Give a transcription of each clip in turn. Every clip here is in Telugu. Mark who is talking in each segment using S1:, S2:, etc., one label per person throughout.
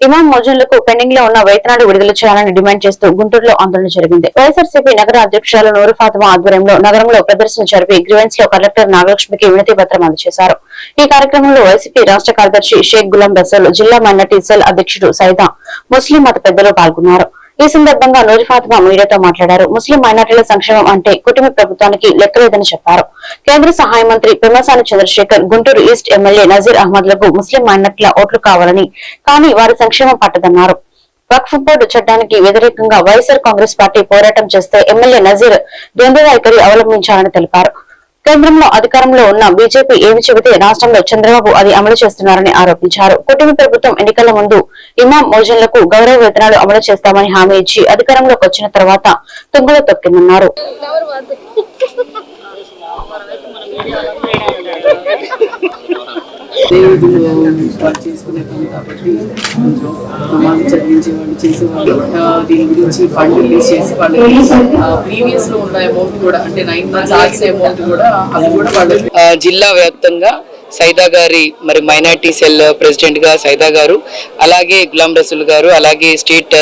S1: ఇమాం మోజన్లకు పెండింగ్లో ఉన్న వేతనాలు విడుదల చేయాలని డిమాండ్ చేస్తూ గుంటూరులో ఆందోళన జరిగింది. వైఎస్ఆర్సీపీ నగర అధ్యక్షురాలు నూరు ఫాతిమా ఆధ్వర్యంలో నగరంలో ప్రదర్శన జరిపి గ్రీవెన్స్లో కలెక్టర్ నాగలక్ష్మికి వినతి పత్రం అందజేశారు. ఈ కార్యక్రమంలో వైసీపీ రాష్ట్ర కార్యదర్శి షేక్ గులాం బసల్ జిల్లా మైనార్టీ సెల్ అధ్యక్షుడు సైదా ముస్లిం మత పెద్దలు పాల్గొన్నారు. ఈ సందర్భంగా నూరి ఫాతిమా మీడియాతో మాట్లాడారు. ముస్లిం మైనార్టీల సంక్షేమం అంటే కుటుంబ ప్రభుత్వానికి లెక్కలేదని చెప్పారు. కేంద్ర సహాయ మంత్రి పెమ్మసాని చంద్రశేఖర్ గుంటూరు ఈస్ట్ ఎమ్మెల్యే నజీర్ అహ్మద్లకు ముస్లిం మైనార్టీల ఓట్లు కావాలని కానీ వారి సంక్షేమం పట్టదన్నారు. వక్ఫ్ బోర్డు చట్టానికి వ్యతిరేకంగా వైఎస్ఆర్ కాంగ్రెస్ పార్టీ పోరాటం చేస్తే ఎమ్మెల్యే నజీర్ ద్వంద్వ వైఖరి అవలంబించాలని తెలిపారు. కేంద్రంలో అధికారంలో ఉన్న బీజేపీ ఏమి చెబితే రాష్ట్రంలో చంద్రబాబు అది అమలు చేస్తున్నారని ఆరోపించారు. కుటుంబ ప్రభుత్వం ఎన్నికల ముందు ఇమాం మోజన్లకు గౌరవ వేతనాలు అమలు చేస్తామని హామీ ఇచ్చి అధికారంలోకి వచ్చిన తర్వాత తుంగలో తొక్కిందన్నారు.
S2: చేసుకునే పని కాబట్టి కొంచెం చదివించే వాళ్ళు చేసేవాళ్ళు దీని గురించి ఫండ్ రిలీజ్ చేసి వాళ్ళకి ప్రీవియస్లో ఉన్న అమౌంట్ కూడా అంటే నైన్ మంత్స్ ఆగిన అమౌంట్ కూడా అది కూడా వాళ్ళు జిల్లా వ్యాప్తంగా సైదా గారి మరి మైనార్టీ సెల్ ప్రెసిడెంట్గా సైదా గారు అలాగే గులాం రసూల్ గారు అలాగే స్టేట్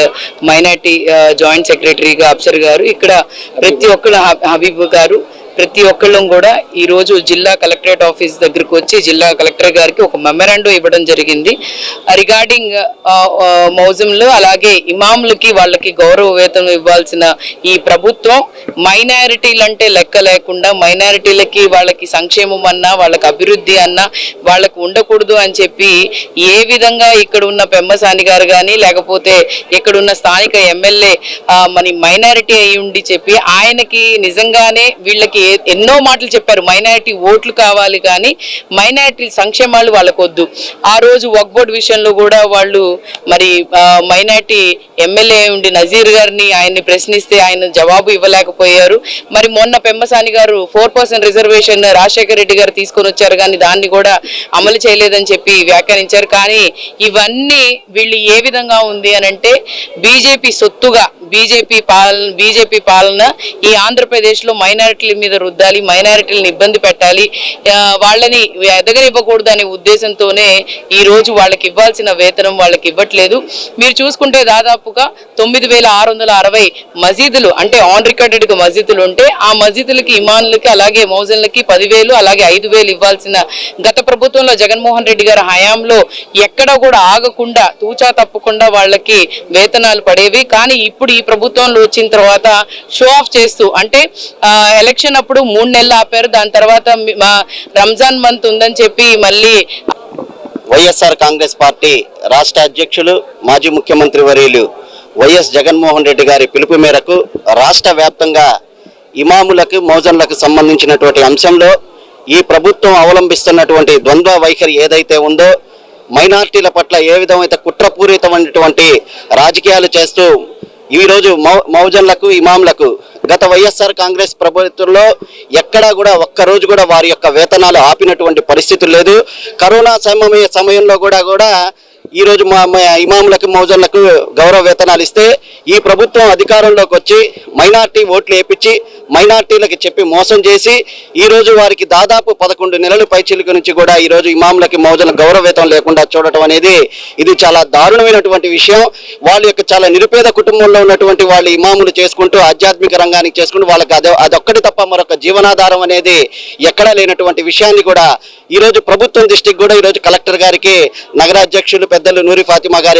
S2: మైనార్టీ జాయింట్ సెక్రటరీగా అప్సర్ గారు ఇక్కడ ప్రతి ఒక్కరు హబీబ్ గారు ప్రతి ఒక్కళ్ళం కూడా ఈ రోజు జిల్లా కలెక్టరేట్ ఆఫీస్ దగ్గరకు వచ్చి జిల్లా కలెక్టర్ గారికి ఒక మెమరాండం ఇవ్వడం జరిగింది. రిగార్డింగ్ మౌజంలో అలాగే ఇమాములకి వాళ్ళకి గౌరవ వేతనం ఇవ్వాల్సిన ఈ ప్రభుత్వం మైనారిటీలు అంటే లెక్క లేకుండా మైనారిటీలకి వాళ్ళకి సంక్షేమం అన్నా వాళ్ళకి అభివృద్ధి అన్నా వాళ్ళకి ఉండకూడదు అని చెప్పి ఏ విధంగా ఇక్కడ ఉన్న పెమ్మసాని గారు కానీ లేకపోతే ఇక్కడున్న స్థానిక ఎమ్మెల్యే మన మైనారిటీ అయి ఉండి చెప్పి ఆయనకి నిజంగానే వీళ్ళకి ఎన్నో మాటలు చెప్పారు. మైనారిటీ ఓట్లు కావాలి కానీ మైనారిటీ సంక్షేమాలు వాళ్ళకు వద్దు ఆ రోజు వక్బోర్డ్ విషయంలో కూడా వాళ్ళు మరి మైనారిటీ ఎమ్మెల్యే ఉండి నజీర్ గారిని ఆయన్ని ప్రశ్నిస్తే ఆయన జవాబు ఇవ్వలేకపోయారు. మరి మొన్న పెమ్మసాని గారు four percent reservation Rajasekhara Reddy గారు తీసుకొని వచ్చారు కానీ దాన్ని కూడా అమలు చేయలేదని చెప్పి వ్యాఖ్యానించారు. కానీ ఇవన్నీ వీళ్ళు ఏ విధంగా ఉంది అని అంటే బీజేపీ సొత్తుగా బీజేపీ పాలన బీజేపీ పాలన ఈ ఆంధ్రప్రదేశ్లో మైనారిటీల మీద రుద్దాలి మైనారిటీలను ఇబ్బంది పెట్టాలి. వాళ్ళని ఎదగనివ్వకూడదు అనే ఉద్దేశంతోనే ఈ రోజు వాళ్ళకి ఇవ్వాల్సిన వేతనం వాళ్ళకి ఇవ్వట్లేదు. మీరు చూసుకుంటే దాదాపుగా తొమ్మిది వేల ఆరు వందల అరవై మసీదులు అంటే ఆన్ రికార్డెడ్ మసీదులు ఉంటే ఆ మసీదులకి ఇమానులకి అలాగే మౌజన్లకి పదివేలు అలాగే ఐదు వేలు ఇవ్వాల్సిన గత ప్రభుత్వంలో జగన్మోహన్ రెడ్డి గారి హయాంలో ఎక్కడ కూడా ఆగకుండా తూచా తప్పకుండా వాళ్ళకి వేతనాలు పడేవి. కానీ ఇప్పుడు ఈ ప్రభుత్వంలో వచ్చిన తర్వాత షో ఆఫ్ చేస్తూ అంటే ఎలక్షన్ అప్పుడు మూడు నెలలు ఆపారు. దాని తర్వాత రంజాన్ మంత్ ఉందని చెప్పి మళ్ళీ
S3: వైఎస్ఆర్ కాంగ్రెస్ పార్టీ రాష్ట్ర అధ్యక్షులు మాజీ ముఖ్యమంత్రి వర్యులు వైఎస్ జగన్మోహన్ రెడ్డి గారి పిలుపు మేరకు రాష్ట్ర వ్యాప్తంగా ఇమాములకు మౌజన్లకు సంబంధించినటువంటి అంశంలో ఈ ప్రభుత్వం అవలంబిస్తున్నటువంటి ద్వంద్వ వైఖరి ఏదైతే ఉందో మైనార్టీల పట్ల ఏ విధమైన కుట్రపూరితమైనటువంటి రాజకీయాలు చేస్తూ ఈరోజు మౌ మౌజన్లకు ఇమాంలకు గత వైఎస్ఆర్ కాంగ్రెస్ ప్రభుత్వంలో ఎక్కడా కూడా ఒక్క రోజు కూడా వారి యొక్క వేతనాలు ఆపినటువంటి పరిస్థితులు లేదు. కరోనా సమయ సమయంలో కూడా కూడా ఈ రోజు మా మా ఇమాములకు మౌజన్లకు గౌరవ వేతనాలు ఇస్తే ఈ ప్రభుత్వం అధికారంలోకి వచ్చి మైనార్టీ ఓట్లు వేపించి మైనార్టీలకు చెప్పి మోసం చేసి ఈ రోజు వారికి దాదాపు పదకొండు నెలల పైచిలుక నుంచి కూడా ఈ రోజు ఇమాములకి మౌజన్ల గౌరవ వేతనం లేకుండా చూడటం అనేది ఇది చాలా దారుణమైనటువంటి విషయం. వాళ్ళ యొక్క చాలా నిరుపేద కుటుంబంలో ఉన్నటువంటి వాళ్ళు ఇమాములు చేసుకుంటూ ఆధ్యాత్మిక రంగానికి చేసుకుంటూ వాళ్ళకి అదొక్కటి తప్ప మరొక జీవనాధారం అనేది ఎక్కడా లేనటువంటి విషయాన్ని కూడా ఈ రోజు ప్రభుత్వం దృష్టికి కూడా ఈ రోజు కలెక్టర్ గారికి నగరాధ్యక్షులు పెద్దలు నూరి ఫాతిమా గారి